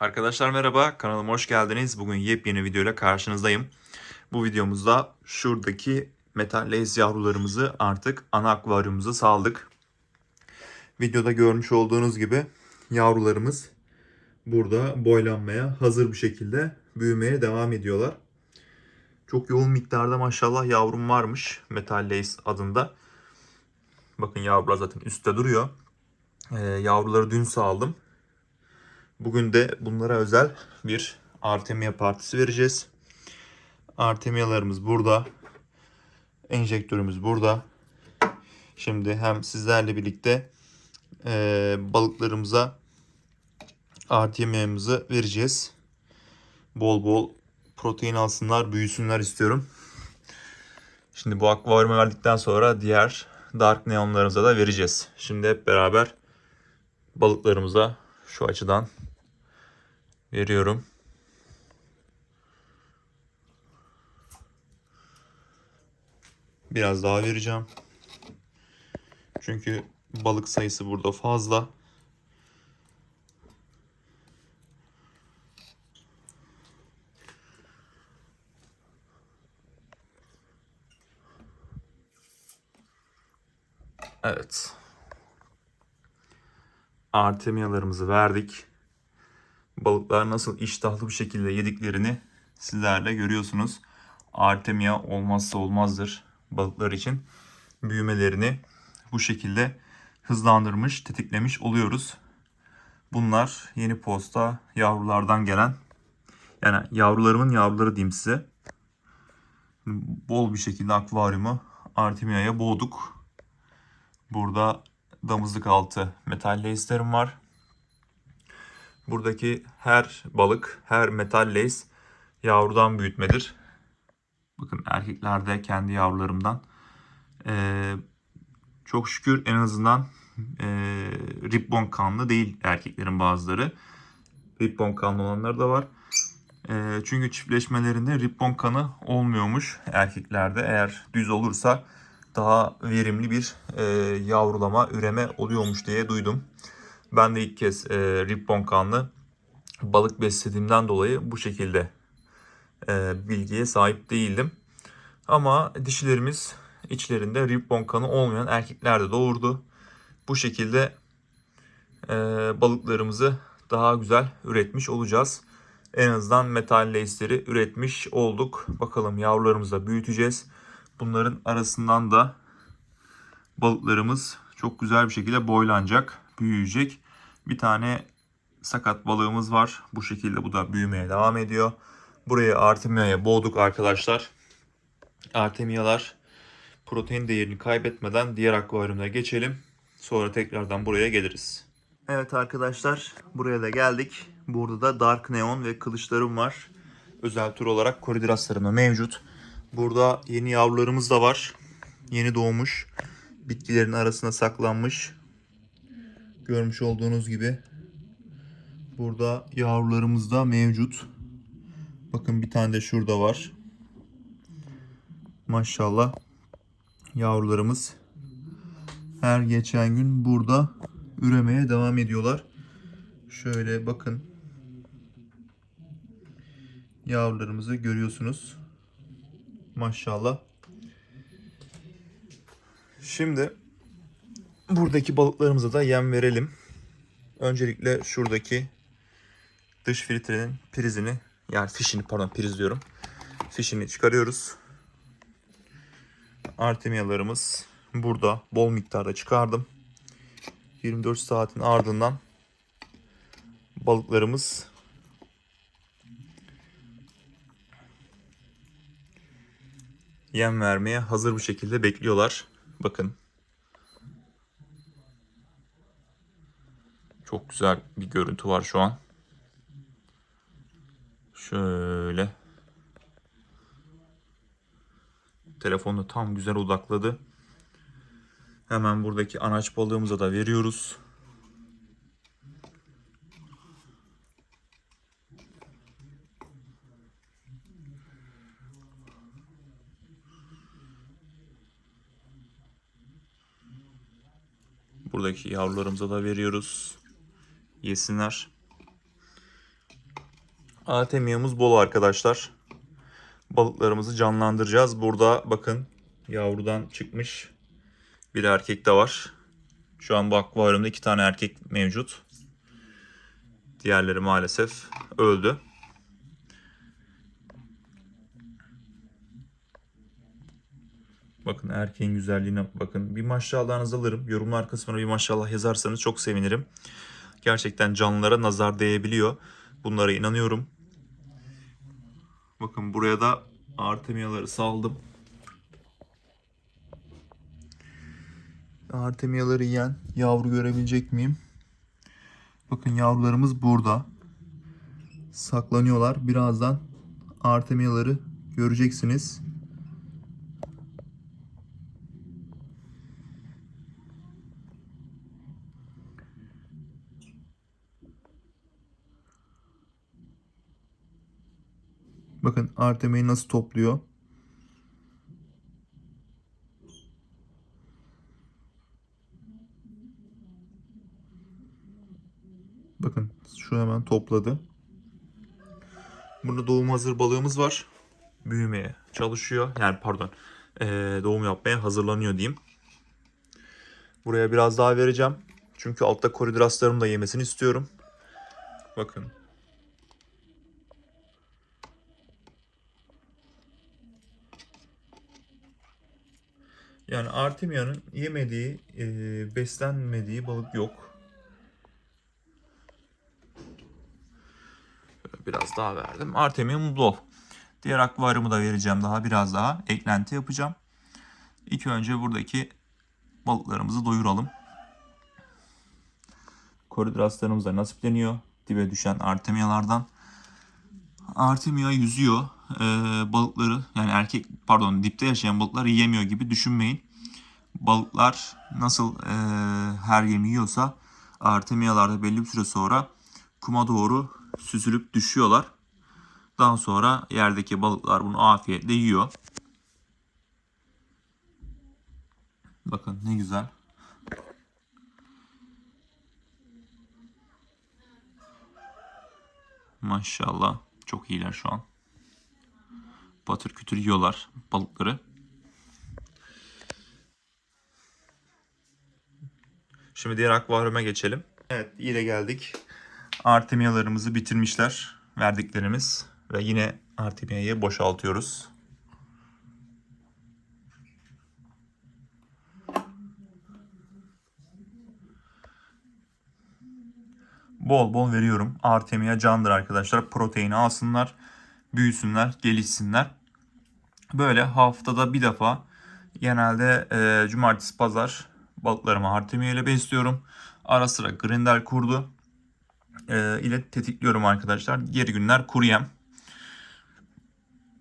Arkadaşlar merhaba, kanalıma hoş geldiniz. Bugün yepyeni videoyla karşınızdayım. Bu videomuzda şuradaki metal lace yavrularımızı artık ana akvaryumumuza saldık. Videoda görmüş olduğunuz gibi yavrularımız burada boylanmaya hazır bir şekilde büyümeye devam ediyorlar. Çok yoğun miktarda maşallah yavrum varmış metal lace adında. Bakın yavrular zaten üstte duruyor. Ee, yavruları dün sağladım. Bugün de bunlara özel bir Artemia partisi vereceğiz. Artemialarımız burada. Enjektörümüz burada. Şimdi hem sizlerle birlikte e, balıklarımıza Artemia'mızı vereceğiz. Bol bol protein alsınlar, büyüsünler istiyorum. Şimdi bu akvaryuma verdikten sonra diğer Dark Neon'larımıza da vereceğiz. Şimdi hep beraber balıklarımıza şu açıdan veriyorum. Biraz daha vereceğim. Çünkü balık sayısı burada fazla. Evet. Artemiyalarımızı verdik balıklar nasıl iştahlı bir şekilde yediklerini sizlerle görüyorsunuz. Artemia olmazsa olmazdır balıklar için. Büyümelerini bu şekilde hızlandırmış, tetiklemiş oluyoruz. Bunlar yeni posta yavrulardan gelen yani yavrularımın yavruları diyeyim size. Bol bir şekilde akvaryumu Artemia'ya boğduk. Burada damızlık altı metal lace'lerim var. Buradaki her balık, her metal lace yavrudan büyütmedir. Bakın erkeklerde kendi yavrularımdan. Ee, çok şükür en azından e, ribbon kanlı değil erkeklerin bazıları. Ribbon kanlı olanları da var. E, çünkü çiftleşmelerinde ribbon kanı olmuyormuş erkeklerde. Eğer düz olursa daha verimli bir e, yavrulama, üreme oluyormuş diye duydum. Ben de ilk kez e, ribbon kanlı balık beslediğimden dolayı bu şekilde e, bilgiye sahip değildim. Ama dişilerimiz içlerinde ribbon kanı olmayan erkekler de doğurdu. Bu şekilde e, balıklarımızı daha güzel üretmiş olacağız. En azından metal lace'leri üretmiş olduk. Bakalım yavrularımızı da büyüteceğiz. Bunların arasından da balıklarımız çok güzel bir şekilde boylanacak, büyüyecek. Bir tane sakat balığımız var. Bu şekilde bu da büyümeye devam ediyor. Buraya Artemia'ya boğduk arkadaşlar. Artemia'lar protein değerini kaybetmeden diğer akvaryumda geçelim. Sonra tekrardan buraya geliriz. Evet arkadaşlar buraya da geldik. Burada da Dark Neon ve kılıçlarım var. Özel tür olarak koridoraslarım mevcut. Burada yeni yavrularımız da var. Yeni doğmuş. Bitkilerin arasına saklanmış. Görmüş olduğunuz gibi. Burada yavrularımız da mevcut. Bakın bir tane de şurada var. Maşallah. Yavrularımız her geçen gün burada üremeye devam ediyorlar. Şöyle bakın. Yavrularımızı görüyorsunuz. Maşallah. Şimdi buradaki balıklarımıza da yem verelim. Öncelikle şuradaki dış filtrenin prizini yani fişini pardon priz diyorum. Fişini çıkarıyoruz. Artemiyalarımız burada bol miktarda çıkardım. 24 saatin ardından balıklarımız yem vermeye hazır bir şekilde bekliyorlar. Bakın. Çok güzel bir görüntü var şu an. Şöyle. Telefonu tam güzel odakladı. Hemen buradaki anaç balığımıza da veriyoruz. Buradaki yavrularımıza da veriyoruz. Yesinler. Artemiyamız bol arkadaşlar. Balıklarımızı canlandıracağız. Burada bakın yavrudan çıkmış bir erkek de var. Şu an bu akvaryumda iki tane erkek mevcut. Diğerleri maalesef öldü. Bakın erkeğin güzelliğine bakın. Bir maşallahınızı alırım. Yorumlar kısmına bir maşallah yazarsanız çok sevinirim. Gerçekten canlılara nazar değebiliyor. Bunlara inanıyorum. Bakın buraya da artemiyaları saldım. Artemiyaları yiyen yavru görebilecek miyim? Bakın yavrularımız burada. Saklanıyorlar. Birazdan artemiyaları göreceksiniz. Bakın Artema'yı nasıl topluyor. Bakın şu hemen topladı. Burada doğum hazır balığımız var. Büyümeye çalışıyor. Yani pardon. ee, doğum yapmaya hazırlanıyor diyeyim. Buraya biraz daha vereceğim. Çünkü altta koridraslarım da yemesini istiyorum. Bakın Yani Artemia'nın yemediği, e, beslenmediği balık yok. Biraz daha verdim. Artemia mutlu ol. Diğer akvaryumu da vereceğim daha biraz daha. Eklenti yapacağım. İlk önce buradaki balıklarımızı doyuralım. Koridraslarımız da nasipleniyor. Dibe düşen artemiyalardan. Artemia yüzüyor. Ee, balıkları yani erkek pardon dipte yaşayan balıklar yiyemiyor gibi düşünmeyin. Balıklar nasıl e, her yemi yiyorsa Artemiyalarda belli bir süre sonra kuma doğru süzülüp düşüyorlar. Daha sonra yerdeki balıklar bunu afiyetle yiyor. Bakın ne güzel. Maşallah. Çok iyiler şu an. Patır kütür yiyorlar balıkları. Şimdi diğer akvaryuma geçelim. Evet yine geldik. Artemiyalarımızı bitirmişler. Verdiklerimiz. Ve yine Artemiya'yı boşaltıyoruz. Bol bol veriyorum. Artemia candır arkadaşlar. Proteini alsınlar. Büyüsünler. Gelişsinler. Böyle haftada bir defa genelde e, cumartesi pazar balıklarımı Artemia ile besliyorum. Ara sıra Grindel kurdu e, ile tetikliyorum arkadaşlar. Geri günler kuru yem.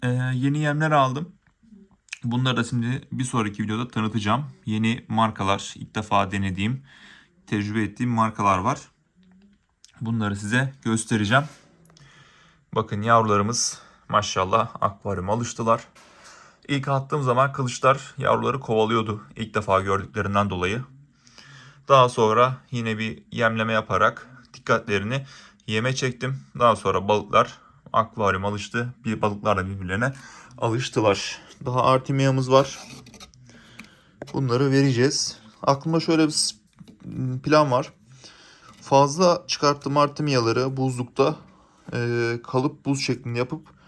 E, yeni yemler aldım. Bunları da şimdi bir sonraki videoda tanıtacağım. Yeni markalar, ilk defa denediğim, tecrübe ettiğim markalar var. Bunları size göstereceğim. Bakın yavrularımız maşallah akvaryuma alıştılar. İlk attığım zaman kılıçlar yavruları kovalıyordu ilk defa gördüklerinden dolayı. Daha sonra yine bir yemleme yaparak dikkatlerini yeme çektim. Daha sonra balıklar akvaryum alıştı. Bir balıklar da birbirlerine alıştılar. Daha artimiyamız var. Bunları vereceğiz. Aklımda şöyle bir plan var. Fazla çıkarttığım artimiyaları buzlukta e, kalıp buz şeklinde yapıp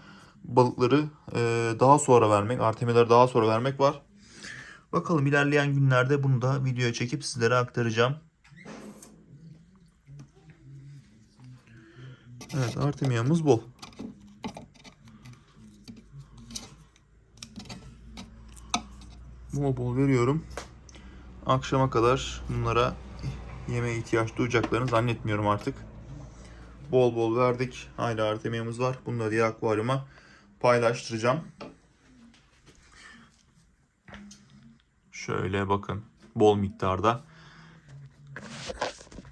balıkları e, daha sonra vermek, artemiyaları daha sonra vermek var. Bakalım ilerleyen günlerde bunu da videoya çekip sizlere aktaracağım. Evet artemiyamız bol. Bol bol veriyorum. Akşama kadar bunlara yeme ihtiyaç duyacaklarını zannetmiyorum artık. Bol bol verdik. Hala artemiyamız var. Da diğer akvaryuma paylaştıracağım. Şöyle bakın. Bol miktarda.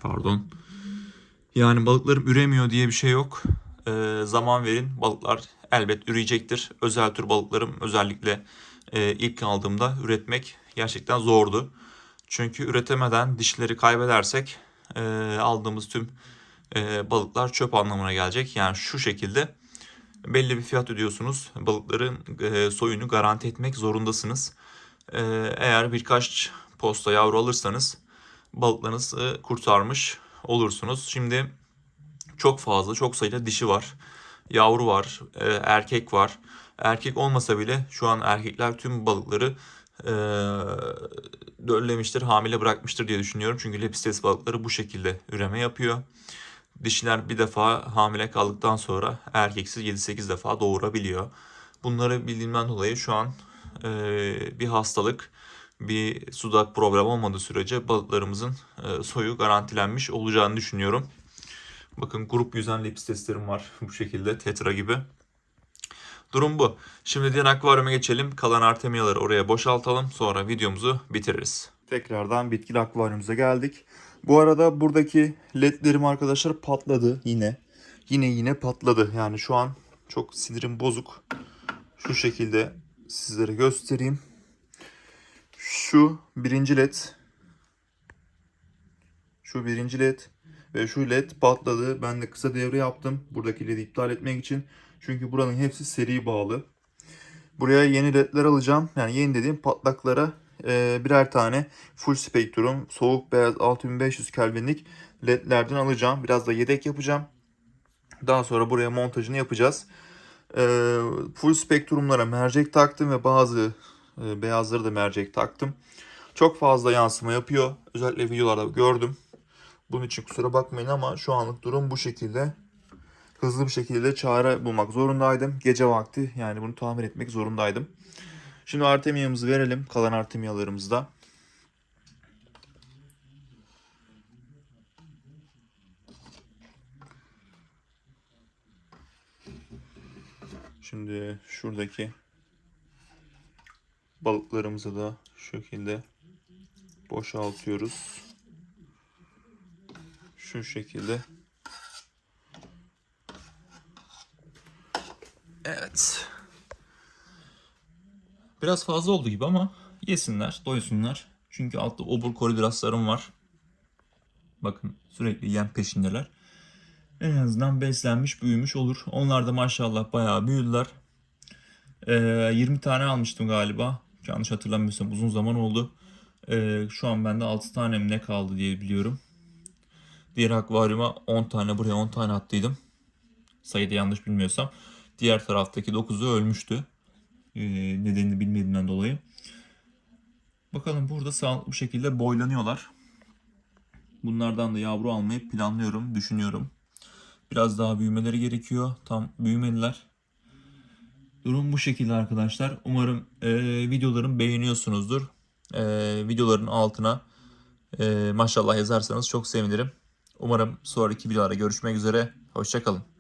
Pardon. Yani balıklarım üremiyor diye bir şey yok. Ee, zaman verin. Balıklar elbet üreyecektir. Özel tür balıklarım özellikle e, ilk aldığımda üretmek gerçekten zordu. Çünkü üretemeden dişleri kaybedersek e, aldığımız tüm e, balıklar çöp anlamına gelecek. Yani şu şekilde belli bir fiyat ödüyorsunuz. Balıkların e, soyunu garanti etmek zorundasınız. E, eğer birkaç posta yavru alırsanız balıklarınızı kurtarmış olursunuz. Şimdi çok fazla, çok sayıda dişi var. Yavru var, e, erkek var. Erkek olmasa bile şu an erkekler tüm balıkları e, döllemiştir, hamile bırakmıştır diye düşünüyorum. Çünkü lepistes balıkları bu şekilde üreme yapıyor. Dişiler bir defa hamile kaldıktan sonra erkeksiz 7-8 defa doğurabiliyor. Bunları bildiğimden dolayı şu an e, bir hastalık, bir sudak problem olmadığı sürece balıklarımızın e, soyu garantilenmiş olacağını düşünüyorum. Bakın grup yüzen lepisteslerim var bu şekilde tetra gibi. Durum bu. Şimdi diğer akvaryuma geçelim. Kalan artemiyaları oraya boşaltalım. Sonra videomuzu bitiririz. Tekrardan bitkili akvaryumumuza geldik. Bu arada buradaki ledlerim arkadaşlar patladı yine. Yine yine patladı. Yani şu an çok sinirim bozuk. Şu şekilde sizlere göstereyim. Şu birinci led. Şu birinci led. Ve şu led patladı. Ben de kısa devre yaptım. Buradaki ledi iptal etmek için. Çünkü buranın hepsi seri bağlı. Buraya yeni ledler alacağım. Yani yeni dediğim patlaklara e, birer tane full spektrum soğuk beyaz 6500 kelvinlik ledlerden alacağım. Biraz da yedek yapacağım. Daha sonra buraya montajını yapacağız. E, full spektrumlara mercek taktım ve bazı e, beyazları da mercek taktım. Çok fazla yansıma yapıyor. Özellikle videolarda gördüm. Bunun için kusura bakmayın ama şu anlık durum bu şekilde. Hızlı bir şekilde çare bulmak zorundaydım. Gece vakti yani bunu tamir etmek zorundaydım. Şimdi artemiyamızı verelim. Kalan artemiyalarımızda. Şimdi şuradaki balıklarımızı da şu şekilde boşaltıyoruz. Şu şekilde. Evet. Biraz fazla oldu gibi ama yesinler, doysunlar. Çünkü altta obur koridraslarım var. Bakın sürekli yem peşindeler. En azından beslenmiş, büyümüş olur. Onlar da maşallah bayağı büyüdüler. Ee, 20 tane almıştım galiba. Yanlış hatırlamıyorsam uzun zaman oldu. Ee, şu an bende 6 tane ne kaldı diye biliyorum. Diğer akvaryuma 10 tane buraya 10 tane attıydım. Sayıda yanlış bilmiyorsam. Diğer taraftaki 9'u ölmüştü. Ee, nedenini bilmediğimden dolayı. Bakalım burada sağlıklı bir şekilde boylanıyorlar. Bunlardan da yavru almayı planlıyorum, düşünüyorum. Biraz daha büyümeleri gerekiyor. Tam büyümediler. Durum bu şekilde arkadaşlar. Umarım e, videolarımı beğeniyorsunuzdur. E, videoların altına e, maşallah yazarsanız çok sevinirim. Umarım sonraki videolarda görüşmek üzere. Hoşçakalın.